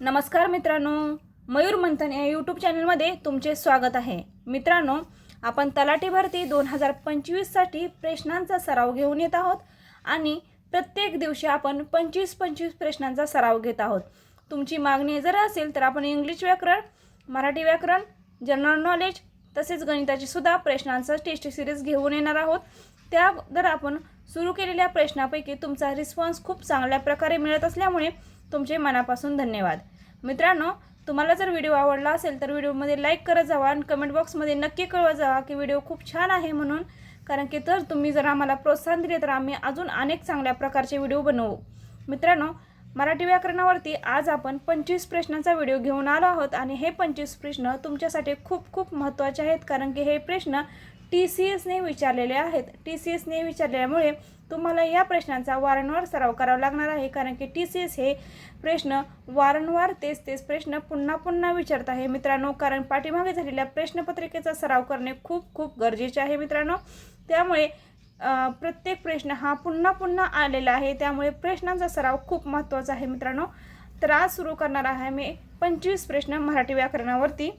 नमस्कार मित्रांनो मयूर मंथन या यूट्यूब चॅनलमध्ये तुमचे स्वागत आहे. मित्रांनो आपण तलाठी भरती दोन हजार पंचवीससाठी प्रश्नांचा सराव घेऊन येत आहोत आणि प्रत्येक दिवशी आपण पंचवीस पंचवीस प्रश्नांचा सराव घेत आहोत. तुमची मागणी जर असेल तर आपण इंग्लिश व्याकरण मराठी व्याकरण जनरल नॉलेज तसेच गणिताची सुद्धा प्रश्नांचा टेस्ट सिरीज घेऊन येणार आहोत. त्या जर आपण सुरू केलेल्या प्रश्नापैकी तुमचा रिस्पॉन्स खूप चांगल्या प्रकारे मिळत असल्यामुळे तुमचे मनापासून धन्यवाद. मित्रांनो तुम्हाला जर व्हिडिओ आवडला असेल तर व्हिडिओमध्ये लाईक करत जावा आणि कमेंट बॉक्समध्ये नक्की कळवत जावा की व्हिडिओ खूप छान आहे म्हणून. कारण की तर तुम्ही जर आम्हाला प्रोत्साहन दिले तर आम्ही अजून अनेक चांगल्या प्रकारचे व्हिडिओ बनवू. मित्रांनो मराठी व्याकरणावरती आज आपण पंचवीस प्रश्नांचा व्हिडिओ घेऊन आलो आहोत आणि हे पंचवीस प्रश्न तुमच्यासाठी खूप खूप महत्त्वाचे आहेत. कारण की हे प्रश्न टी सी एसने विचारलेले आहेत. टी सी एसने विचारल्यामुळे तुम्हाला या प्रश्नांचा वारंवार सराव करावा लागणार आहे कारण की टी सी एस हे प्रश्न वारंवार तेच तेच प्रश्न पुन्हा पुन्हा विचारत आहे मित्रांनो. कारण पाठीमागे झालेल्या प्रश्नपत्रिकेचा सराव करणे खूप खूप गरजेचे आहे मित्रांनो. त्यामुळे प्रत्येक प्रश्न हा पुन्हा पुन्हा आलेला आहे. त्यामुळे प्रश्नांचा सराव खूप महत्त्वाचा आहे मित्रांनो. तर आज सुरू करणार आहे मी पंचवीस प्रश्न मराठी व्याकरणावरती.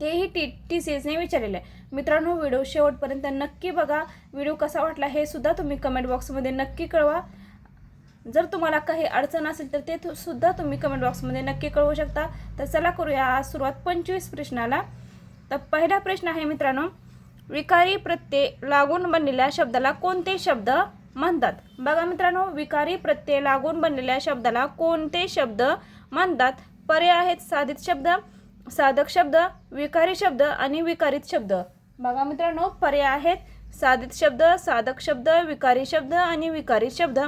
तेही टी टी सी एसने विचारलेलं. आहे मित्रांनो व्हिडिओ शेवटपर्यंत नक्की बघा. व्हिडिओ कसा वाटला हे सुद्धा तुम्ही कमेंट बॉक्समध्ये नक्की कळवा. जर तुम्हाला काही अडचण असेल तर ते सुद्धा तुम्ही कमेंट बॉक्समध्ये नक्की कळवू शकता. तर चला करूया आज सुरुवात पंचवीस प्रश्नाला. तर पहिला प्रश्न आहे मित्रांनो विकारी प्रत्यय लागून बनलेल्या शब्दाला कोणते शब्द म्हणतात? बघा मित्रांनो विकारी प्रत्यय लागून बनलेल्या शब्दाला कोणते शब्द म्हणतात? पर्याय आहेत साधित शब्द साधक शब्द विकारी शब्द आणि विकारित शब्द. बघा मित्रांनो पर्याय आहेत. साधित शब्द साधक शब्द विकारी शब्द आणि विकारी शब्द.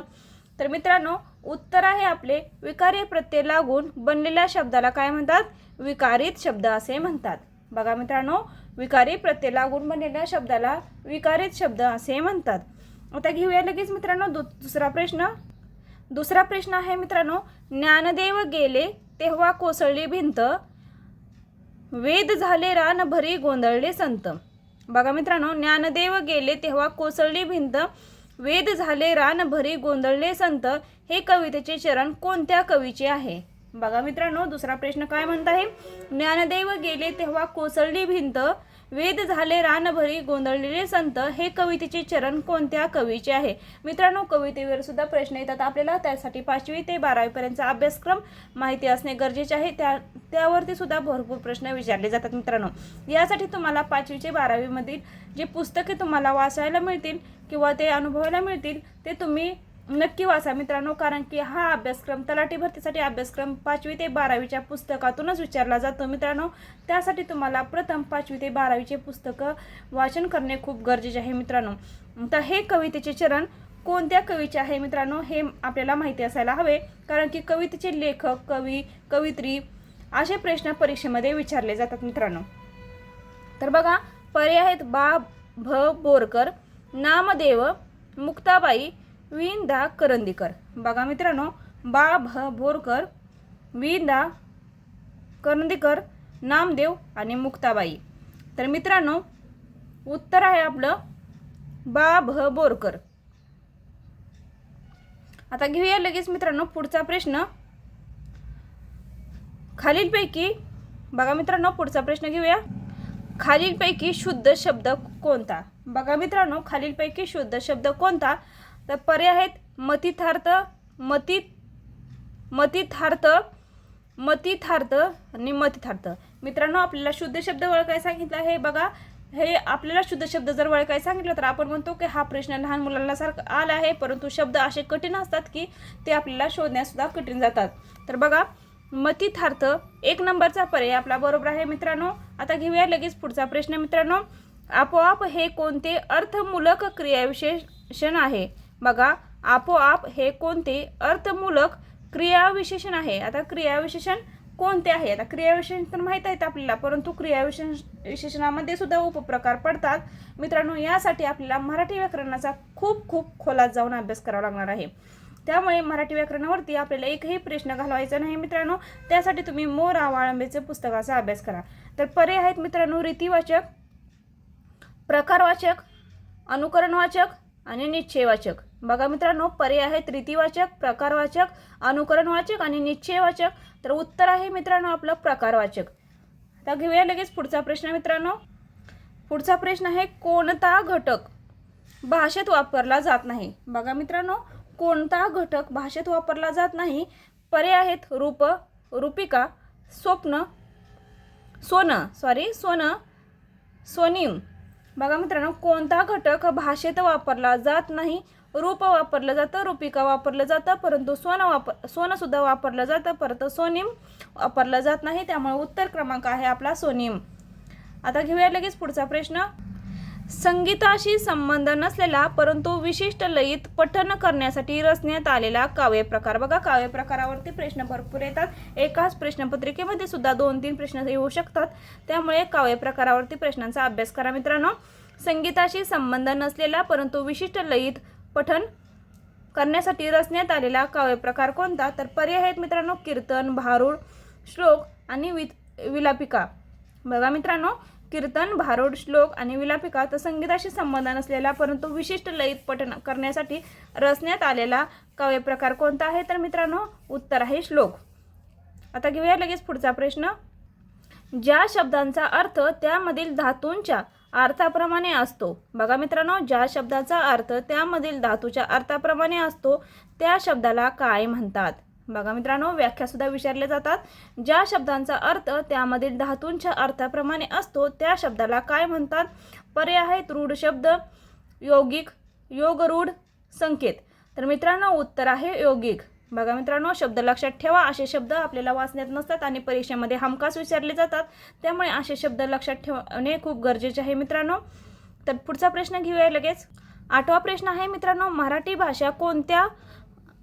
तर मित्रांनो उत्तर आहे आपले विकारी प्रत्यय लागून बनलेल्या शब्दाला काय म्हणतात? विकारित शब्द असे म्हणतात. बघा मित्रांनो विकारी प्रत्यय लागून बनलेल्या शब्दाला विकारित शब्द असे म्हणतात. आता घेऊया लगेच मित्रांनो दु दुसरा प्रश्न. दुसरा प्रश्न आहे मित्रांनो ज्ञानदेव गेले तेव्हा कोसळली भिंत. वेद झाले रान भरी गोंधळले संत. बघा मित्रांनो ज्ञानदेव गेले तेव्हा कोसळली भिंत. वेद झाले रान भरी गोंधळले संत. हे कवितेचे चरण कोणत्या कवीचे आहे? बघा मित्रांनो दुसरा प्रश्न काय म्हणत आहे? ज्ञानदेव गेले तेव्हा कोसळली भिंत. वेद झाले रानभरी गोंधळलेले संत हे कवितेचे चरण कोणत्या कवीचे आहे? मित्रांनो कवितेवर सुद्धा प्रश्न येतात आपल्याला. त्यासाठी पाचवी ते बारावीपर्यंतचा अभ्यासक्रम माहिती असणे गरजेचे आहे. त्या त्यावरती सुद्धा भरपूर प्रश्न विचारले जातात मित्रांनो. यासाठी तुम्हाला पाचवीचे बारावीमधील जे पुस्तके तुम्हाला वाचायला मिळतील किंवा ते अनुभवायला मिळतील ते तुम्ही नक्की वाचा मित्रांनो कारण की हा अभ्यासक्रम तलाठी भरतीसाठी अभ्यासक्रम पाचवी ते बारावीच्या पुस्तकातूनच विचारला जातो मित्रांनो. त्यासाठी तुम्हाला प्रथम पाचवी ते बारावीचे पुस्तकं वाचन करणे खूप गरजेचे आहे मित्रांनो. तर हे कवितेचे चरण कोणत्या कवीचे आहे मित्रांनो हे आपल्याला माहिती असायला हवे कारण की कवितेचे लेखक कवी कवित्री असे प्रश्न परीक्षेमध्ये विचारले जातात मित्रांनो. तर बघा पर्याय आहेत बा भ बोरकर नामदेव मुक्ताबाई विंदा करंदीकर. बघा मित्रांनो बा भ बोरकर विंदा करंदीकर नामदेव आणि मुक्ताबाई. तर मित्रांनो उत्तर आहे आपलं बा भ बोरकर. आता घेऊया लगेच मित्रांनो पुढचा प्रश्न. खालीलपैकी बघा मित्रांनो पुढचा प्रश्न घेऊया. खालीलपैकी शुद्ध शब्द कोणता? बघा मित्रांनो खालीलपैकी शुद्ध शब्द कोणता? तर पर्याय आहेत मतिथार्थ मती मतिथार्थ मतिथार्थ आणि मतिथार्थ. मित्रांनो आपल्याला शुद्ध शब्द ओळखायला सांगितलं आहे. बघा हे आपल्याला शुद्ध शब्द जर ओळखायला सांगितलं तर आपण म्हणतो की हा प्रश्न लहान मुलांना सारखा आला आहे परंतु शब्द असे कठीण असतात की ते आपल्याला शोधण्यासुद्धा कठीण जातात. तर बघा मतिथार्थ एक नंबरचा पर्याय आपला बरोबर आहे मित्रांनो. आता घेऊया लगेच पुढचा प्रश्न मित्रांनो. आपोआप हे कोणते अर्थमूलक क्रियाविशेषण आहे? बघा आपोआप हे कोणते अर्थमूलक क्रियाविशेषण आहे? आता क्रियाविशेषण कोणते आहे? आता क्रियाविशेषण तर माहीत आहेत आपल्याला परंतु क्रियाविशेष विशेषणामध्ये सुद्धा उपप्रकार पडतात. मित्रांनो यासाठी आपल्याला मराठी व्याकरणाचा खूप खूप खोलात जाऊन अभ्यास करावा लागणार आहे. त्यामुळे मराठी व्याकरणावरती आपल्याला एकही प्रश्न घालवायचा नाही मित्रांनो. त्यासाठी तुम्ही मोर आवाळंबेचे पुस्तकाचा अभ्यास करा. तर पर्याय आहेत मित्रांनो रीतिवाचक प्रकारवाचक अनुकरणवाचक आणि निश्चयवाचक. बघा मित्रांनो पर्याय आहेत. रीतीवाचक प्रकारवाचक अनुकरणवाचक आणि निश्चयवाचक. तर उत्तर आहे मित्रांनो आपलं प्रकारवाचक. तर घेऊया लगेच पुढचा प्रश्न मित्रांनो. पुढचा प्रश्न आहे कोणता घटक भाषेत वापरला जात नाही? बघा मित्रांनो कोणता घटक भाषेत वापरला जात नाही? पर्याय आहेत रूप रूपिका स्वप्न सोनं सॉरी सोनं सोनिम. बघा मित्रांनो कोणता घटक भाषेत वापरला जात नाही? रूप वापरलं जातं रूपिका वापरलं जातं परंतु सोनं वापर सोनंसुद्धा वापरलं जातं परंतु सोनिम वापरलं जात नाही. त्यामुळे उत्तर क्रमांक आहे आपला सोनिम. आता घेऊया लगेच पुढचा प्रश्न. संगीताशी संबंध नसलेला परंतु विशिष्ट लयीत पठण करण्यासाठी रचण्यात आलेला काव्य प्रकार. बघा काव्य प्रकारावरती प्रश्न भरपूर येतात. एकाच प्रश्नपत्रिकेमध्ये सुद्धा दोन तीन प्रश्न येऊ शकतात. त्यामुळे काव्य प्रकारावरती प्रश्नांचा अभ्यास करा मित्रांनो. संगीताशी संबंध नसलेला परंतु विशिष्ट लयीत पठण करण्यासाठी रचण्यात आलेला काव्यप्रकार कोणता? तर पर्याय आहेत मित्रांनो कीर्तन भारूड श्लोक आणि वि विलापिका. बघा मित्रांनो कीर्तन भारूड श्लोक आणि विलापिका तर संगीताशी संबंध नसलेला परंतु विशिष्ट लयीत पठण करण्यासाठी रचण्यात आलेला काव्यप्रकार कोणता आहे? तर मित्रांनो उत्तर आहे श्लोक. आता घेऊया लगेच पुढचा प्रश्न. ज्या शब्दांचा अर्थ त्यामधील धातूंच्या अर्थाप्रमाणे असतो. बघा मित्रांनो ज्या शब्दाचा अर्थ त्यामधील धातूच्या अर्थाप्रमाणे असतो त्या शब्दाला काय म्हणतात? बघा मित्रांनो व्याख्यासुद्धा विचारल्या जातात. ज्या शब्दांचा अर्थ त्यामधील धातूंच्या अर्थाप्रमाणे असतो त्या शब्दाला काय म्हणतात? पर्याय आहेत रूढ शब्द योगिक योगरूढ संकेत. तर मित्रांनो उत्तर आहे योगिक. बघा मित्रांनो शब्द लक्षात ठेवा. असे शब्द आपल्याला वाचण्यात नसतात आणि परीक्षेमध्ये हमखास विचारले जातात. त्यामुळे असे शब्द लक्षात ठेवणे खूप गरजेचे आहे मित्रांनो. तर पुढचा प्रश्न घेऊया लगेच. आठवा प्रश्न आहे मित्रांनो मराठी भाषा कोणत्या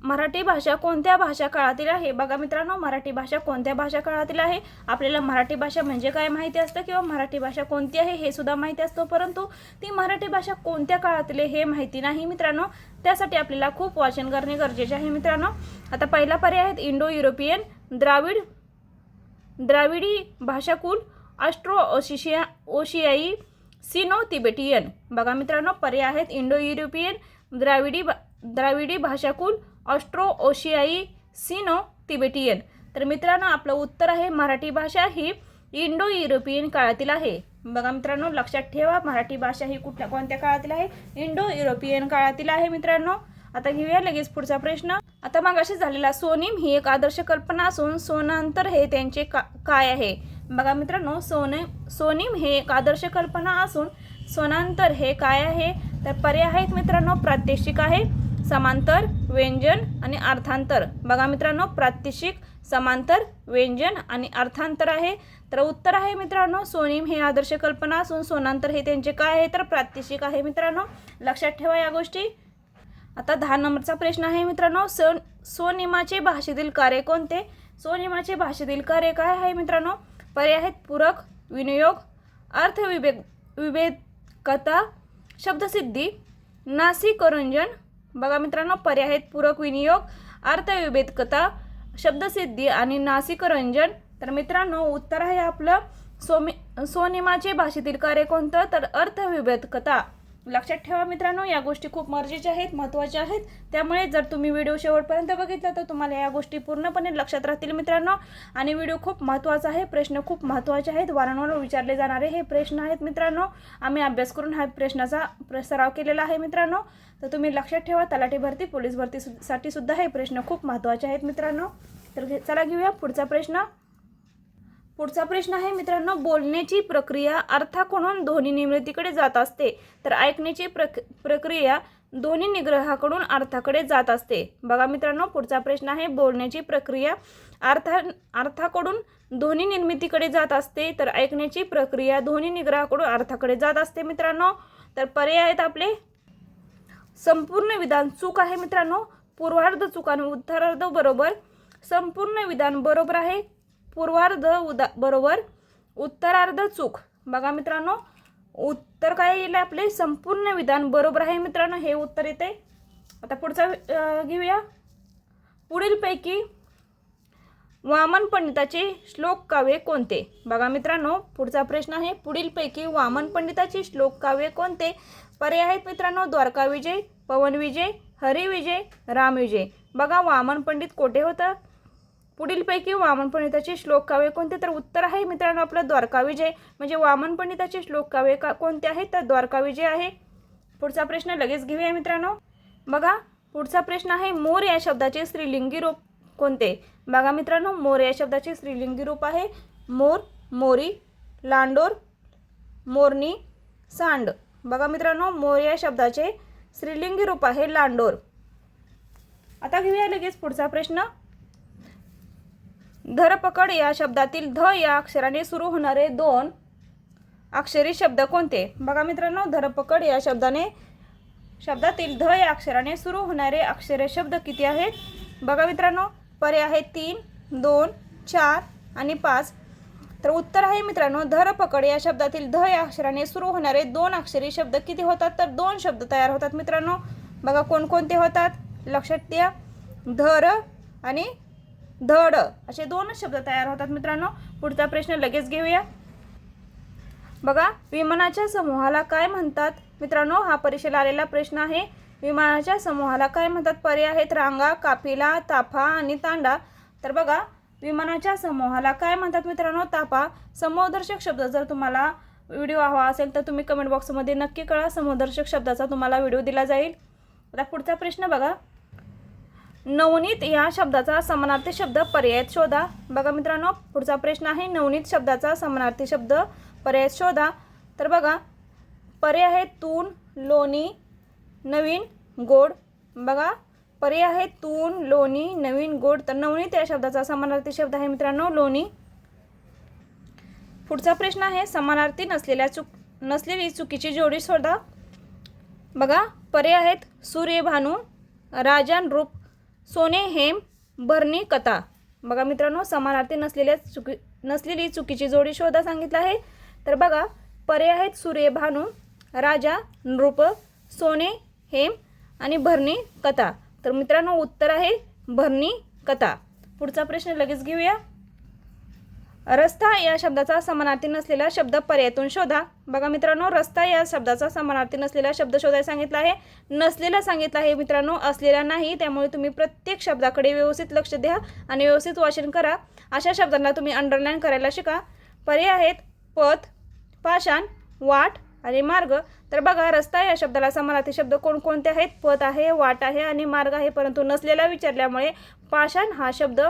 मराठी भाषा कोणत्या भाषा काळातील आहे? बघा मित्रांनो मराठी भाषा कोणत्या भाषा काळातील आहे? आपल्याला मराठी भाषा म्हणजे काय माहिती असतं किंवा मराठी भाषा कोणती आहे हे सुद्धा माहिती असतं परंतु ती मराठी भाषा कोणत्या काळातील आहे हे माहिती नाही मित्रांनो. त्यासाठी आपल्याला खूप वाचन करणे गरजेचे आहे मित्रांनो. आता पहिला पर्याय आहेत इंडो युरोपियन द्राविड द्राविडी भाषाकुल ऑस्ट्रो ओशिशिया ओशियाई सिनो तिबेटियन बघा मित्रांनो पर्याय आहेत इंडो युरोपियन द्राविडी भा द्राविडी भाषाकुल ऑस्ट्रो ओशियाई सिनो तिबेटियन. तर मित्रांनो आपलं उत्तर आहे मराठी भाषा ही इंडो युरोपियन काळातील आहे. बघा मित्रांनो लक्षात ठेवा मराठी भाषा ही कुठल्या कोणत्या काळातील आहे? इंडो युरोपियन काळातील आहे मित्रांनो. आता घेऊया लगेच पुढचा प्रश्न. आता मागाशी झालेला सोनिम ही एक आदर्श कल्पना असून सोनांतर हे त्यांचे का काय आहे? बघा मित्रांनो सोने सोनिम हे एक आदर्श कल्पना असून सोनांतर हे काय आहे? तर पर्याय आहेत मित्रांनो प्रात्यक्षिक आहे. समांतर व्यंजन आणि अर्थांतर. बघा मित्रांनो प्रात्यक्षिक समांतर व्यंजन आणि अर्थांतर आहे. तर उत्तर आहे मित्रांनो सोनिम हे आदर्श कल्पना असून सोनांतर हे त्यांचे काय आहे? तर प्रात्यक्षिक आहे मित्रांनो. लक्षात ठेवा या गोष्टी. आता दहा नंबरचा प्रश्न आहे मित्रांनो सोन सोनिमाचे भाषेतील कार्य कोणते? सोनिमाचे भाषेतील कार्य काय आहे मित्रांनो? पर्याय आहेत पूरक विनियोग अर्थविभेद विभेदकता शब्दसिद्धी नासिकरंजन बघा मित्रांनो पर्याय आहेत पूरक विनियोग अर्थविभेदकता शब्दसिद्धी आणि नासिकरंजन. तर मित्रांनो उत्तर आहे आपलं सोमी सोनिमाचे भाषेतील कार्य कोणतं? तर अर्थविभेदकता लक्षात ठेवा मित्रांनो या गोष्टी खूप मर्जेच्या आहेत महत्त्वाच्या आहेत. त्यामुळे जर तुम्ही व्हिडिओ शेवटपर्यंत बघितला तर तुम्हाला या गोष्टी पूर्णपणे लक्षात राहतील मित्रांनो. आणि व्हिडिओ खूप महत्त्वाचा आहे प्रश्न खूप महत्त्वाचे आहेत. वारंवार विचारले जाणारे हे प्रश्न आहेत मित्रांनो. आम्ही अभ्यास करून हा प्रश्नाचा प्र- सराव केलेला आहे मित्रांनो. तर तुम्ही लक्षात ठेवा तलाठी भरती पोलीस भरती सु- साठी सुद्धा हे प्रश्न खूप महत्त्वाचे आहेत मित्रांनो. तर घे- चला घेऊया पुढचा प्रश्न. पुढचा प्रश्न आहे मित्रांनो बोलण्याची प्रक्रिया अर्थाकडून ध्वनी निर्मितीकडे जात असते. तर ऐकण्याची प्रक प्रक्रिया ध्वनी निग्रहाकडून अर्थाकडे जात असते. बघा मित्रांनो पुढचा प्रश्न आहे बोलण्याची प्रक्रिया अर्था अर्थाकडून ध्वनी निर्मितीकडे जात असते. तर ऐकण्याची प्रक्रिया ध्वनी निग्रहाकडून अर्थाकडे जात असते मित्रांनो. तर पर्याय आहेत आपले. संपूर्ण विधान चूक आहे मित्रांनो. पूर्वार्ध चुकान उत्तरार्ध बरोबर. संपूर्ण विधान बरोबर आहे. पूर्वार्ध उदा बरोबर? उत्तरार्ध चूक. बघा मित्रांनो उत्तर काय येईल आपले? संपूर्ण विधान बरोबर आहे मित्रांनो हे उत्तर येते. आता पुढचा घेऊया. पुढीलपैकी वामन पंडिताचे श्लोक काव्य कोणते? बघा मित्रांनो पुढचा प्रश्न आहे. पुढीलपैकी वामन पंडिताचे श्लोक काव्य कोणते? पर्याय आहेत मित्रांनो द्वारका विजय पवन विजय हरिविजय रामविजय बघा वामन पंडित कोठे होतं पुढीलपैकी वामन पंडिताचे श्लोक काव्य कोणते? तर उत्तर आहे मित्रांनो आपलं द्वारका विजय. म्हणजे वामन पंडिताचे श्लोक काव्य का कोणते आहेत तर द्वारका विजय आहे. पुढचा प्रश्न लगेच घेऊया मित्रांनो. बघा पुढचा प्रश्न आहे मोर या शब्दाचे स्त्रीलिंगी रूप कोणते? बघा मित्रांनो मोर या शब्दाचे स्त्रीलिंगी रूप आहे. मोर मोरी लांडोर मोरणी सांड. बघा मित्रांनो मोर या शब्दाचे स्त्रीलिंगी रूप आहे लांडोर. आता घेऊया लगेच पुढचा प्रश्न. धरपकड या शब्दातील ध या अक्षराने सुरू होणारे दोन अक्षरी शब्द कोणते? बघा मित्रांनो धरपकड या शब्दाने शब्दातील ध या अक्षराने सुरू होणारे अक्षरे शब्द किती आहेत? बघा मित्रांनो पर्याय आहे तीन दोन चार आणि पाच. तर उत्तर आहे मित्रांनो धरपकड या शब्दातील ध या अक्षराने सुरू होणारे दोन अक्षरी शब्द किती होतात? तर दोन शब्द तयार होतात मित्रांनो. बघा कोणकोणते होतात? लक्षात द्या धर आणि धड असे दोनच शब्द तयार होतात मित्रांनो. पुढचा प्रश्न लगेच घेऊया. बघा विमानाच्या समूहाला काय म्हणतात? मित्रांनो हा परीक्षेला आलेला प्रश्न आहे. विमानाच्या समूहाला काय म्हणतात? पर्याय आहेत. रांगा काफिला ताफा आणि तांडा. तर बघा विमानाच्या समूहाला काय म्हणतात मित्रांनो? ताफा. समूहदर्शक शब्द जर तुम्हाला व्हिडिओ हवा असेल तर तुम्ही कमेंट बॉक्समध्ये नक्की कळा. समूहदर्शक शब्दाचा तुम्हाला व्हिडिओ दिला जाईल. आता पुढचा प्रश्न बघा. नवनीत या शब्दाचा समानार्थी शब्द पर्यायत शोधा. बघा मित्रांनो पुढचा प्रश्न आहे. नवनीत शब्दाचा समानार्थी शब्द पर्यायत शोधा. तर बघा पर्याय आहे तून लोणी नवीन गोड. बघा पर्याय आहे तून लोणी नवीन गोड. तर नवनीत या शब्दाचा समानार्थी शब्द आहे मित्रांनो लोणी. पुढचा प्रश्न आहे समानार्थी नसलेल्या चुक नसलेली चुकीची जोडी शोधा. बघा पर्याय आहेत सूर्य भानू राजन रूप सोने हेम भरणी कथा. बघा मित्रांनो समानार्थी नसलेल्या चुकी नसलेली चुकीची जोडी शोधा सांगितलं आहे. तर बघा पर्याय आहेत सूर्य भानू राजा नृप सोने हेम आणि भरणी कथा. तर मित्रांनो उत्तर आहे भरणी कथा. पुढचा प्रश्न लगेच घेऊया. रस्ता या शब्दाचा समानार्थी नसलेला शब्द पर्यायातून शोधा. बघा मित्रांनो रस्ता या शब्दाचा समानार्थी नसलेला शब्द शोधायला सांगितला आहे. नसलेला सांगितला आहे मित्रांनो असलेला नाही. त्यामुळे तुम्ही प्रत्येक शब्दाकडे व्यवस्थित लक्ष द्या आणि व्यवस्थित वाचन करा. अशा शब्दांना तुम्ही अंडरलाईन करायला शिका. पर्याय आहेत पथ पाषाण वाट आणि मार्ग. तर बघा रस्ता या शब्दाला समानार्थी शब्द कोणकोणते आहेत? पथ आहे वाट आहे आणि मार्ग आहे. परंतु नसलेला विचारल्यामुळे पाषाण हा शब्द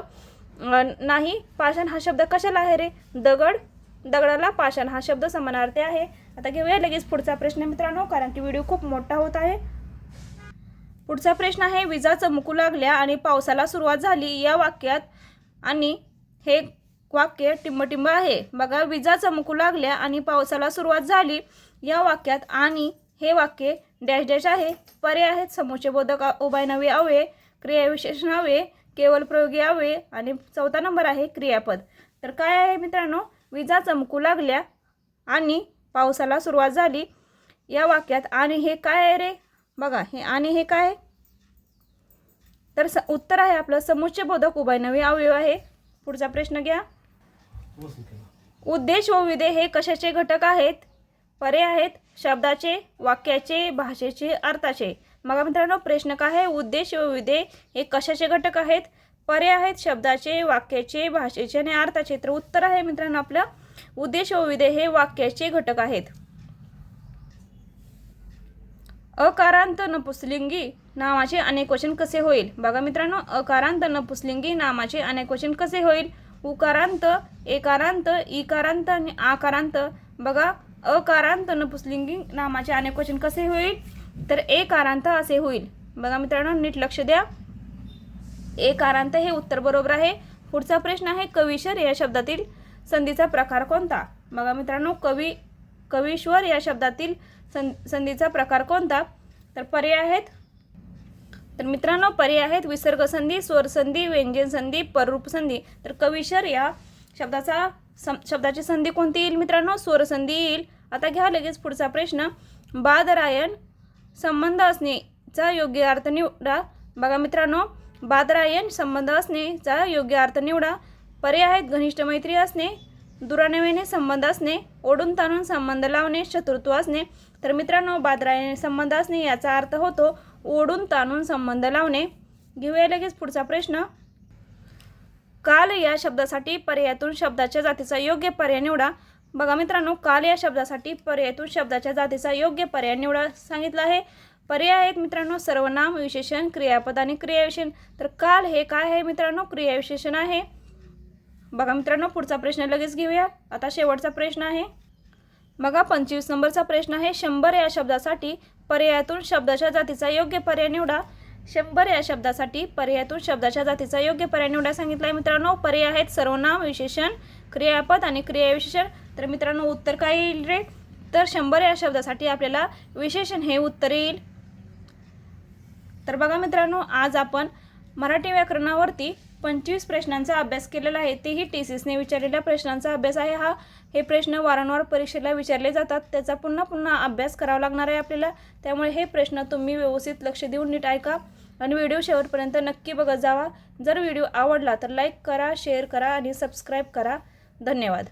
नाही पाषाण हा शब्द कशाला आहे रे? दगड? दगडाला पाषाण हा शब्द समानार्थी आहे. आता घेऊया लगेच पुढचा प्रश्न मित्रांनो कारण की व्हिडिओ खूप मोठा होत आहे. पुढचा प्रश्न आहे विजा चमकू लागल्या आणि पावसाला सुरुवात झाली या वाक्यात. आणि हे वाक्य टिंबटिंब आहे. बघा विजा चमकू लागल्या आणि पावसाला सुरुवात झाली या वाक्यात. आणि हे वाक्य डॅश डॅश आहे. पर्याय आहेत. समोरचे बोधक उभयनवी अवे क्रियाविशेषण अव्यय केवल प्रयोगी यावे आणि चौथा नंबर आहे क्रियापद. तर काय आहे मित्रांनो? विजा चमकू लागल्या आणि पावसाला सुरुवात झाली. या वाक्यात आणि हे काय आहे रे? बघा हे आणि हे काय तर स उत्तर आहे आपलं समुच्चय बोधक उभयनवी अवयव आहे. पुढचा प्रश्न घ्या. उद्देश व विधे हे कशाचे घटक आहेत? परे आहेत. शब्दाचे वाक्याचे भाषेचे अर्थाचे. मग मित्रांनो प्रश्न काय आहे? उद्देश व विधे हे कशाचे घटक आहेत? पर्याय आहेत शब्दाचे वाक्याचे भाषेचे आणि अर्थाचे. तर उत्तर आहे मित्रांनो आपलं. उद्देश व विधे हे वाक्याचे घटक आहेत. अकारांत नपुसलिंगी नावाचे अनेक क्वेश्चन कसे होईल? बघा मित्रांनो अकारांत नपुसलिंगी नामाचे अनेक क्वेश्चन कसे होईल? उकारांत एकारांत इकारांत आणि आकारांत. बघा अकारांत नपुसलिंगी नामाचे अनेक क्वेश्चन कसे होईल? तर एकारांत असे होईल. बघा मित्रांनो नीट लक्ष द्या. एकारांत हे उत्तर बरोबर आहे. पुढचा प्रश्न आहे कविश्वर या शब्दातील संधीचा प्रकार कोणता? बघा मित्रांनो कवी कवीश्वर या शब्दातील सं संधीचा प्रकार कोणता? तर पर्याय आहेत. तर मित्रांनो पर्याय आहेत विसर्ग संधी स्वर संधी व्यंजन संधी पररूप संधी. तर कविशर या शब्दाचा सं शब्दाची संधी कोणती येईल मित्रांनो? स्वर संधी येईल. आता घ्या लगेच पुढचा प्रश्न. बादरायण संबंध असणेचा योग्य अर्थ निवडा. बघा मित्रांनो बादरायण संबंध असणेचा योग्य अर्थ निवडा. पर्याय आहेत घनिष्ठ मैत्री असणे दुरानवेने संबंध असणे ओढून ताणून संबंध लावणे शत्रुत्व असणे. तर मित्रांनो बादरायने संबंध असणे याचा अर्थ होतो ओढून ताणून संबंध लावणे. घेऊया लगेच पुढचा प्रश्न. काल या शब्दासाठी पर्यायातून शब्दाच्या जातीचा योग्य पर्याय निवडा. बघा मित्रांनो काल या शब्दासाठी पर्यायातून शब्दाच्या जातीचा योग्य पर्याय निवडा सांगितला आहे. पर्याय आहेत मित्रांनो सर्वनाम विशेषण क्रियापद आणि क्रियाविशेषण. तर काल हे काय आहे मित्रांनो? क्रियाविशेषण आहे. बघा मित्रांनो पुढचा प्रश्न लगेच घेऊया. आता शेवटचा प्रश्न आहे. बघा पंचवीस नंबरचा प्रश्न आहे. शंभर या शब्दासाठी पर्यायातून शब्दाच्या जातीचा योग्य पर्याय निवडा. शंभर या शब्दासाठी पर्यायातून शब्दाच्या जातीचा योग्य पर्याय निवडा सांगितला आहे मित्रांनो. पर्याय आहेत सर्वनाम विशेषण क्रियापद आणि क्रियाविशेषण तर मित्रांनो उत्तर काय येईल रे? तर शंभर या शब्दासाठी आपल्याला विशेषण हे उत्तर येईल. तर बघा मित्रांनो आज आपण मराठी व्याकरणावरती पंचवीस प्रश्नांचा अभ्यास केलेला आहे तेही टी सीसने विचारलेल्या प्रश्नांचा अभ्यास आहे हा. हे प्रश्न वारंवार परीक्षेला विचारले जातात. त्याचा पुन्हा पुन्हा अभ्यास करावा लागणार आहे आपल्याला. त्यामुळे हे प्रश्न तुम्ही व्यवस्थित लक्ष देऊन नीट ऐका आणि व्हिडिओ शेवटपर्यंत नक्की बघत जावा. जर व्हिडिओ आवडला तर लाईक करा शेअर करा आणि सबस्क्राईब करा. धन्यवाद.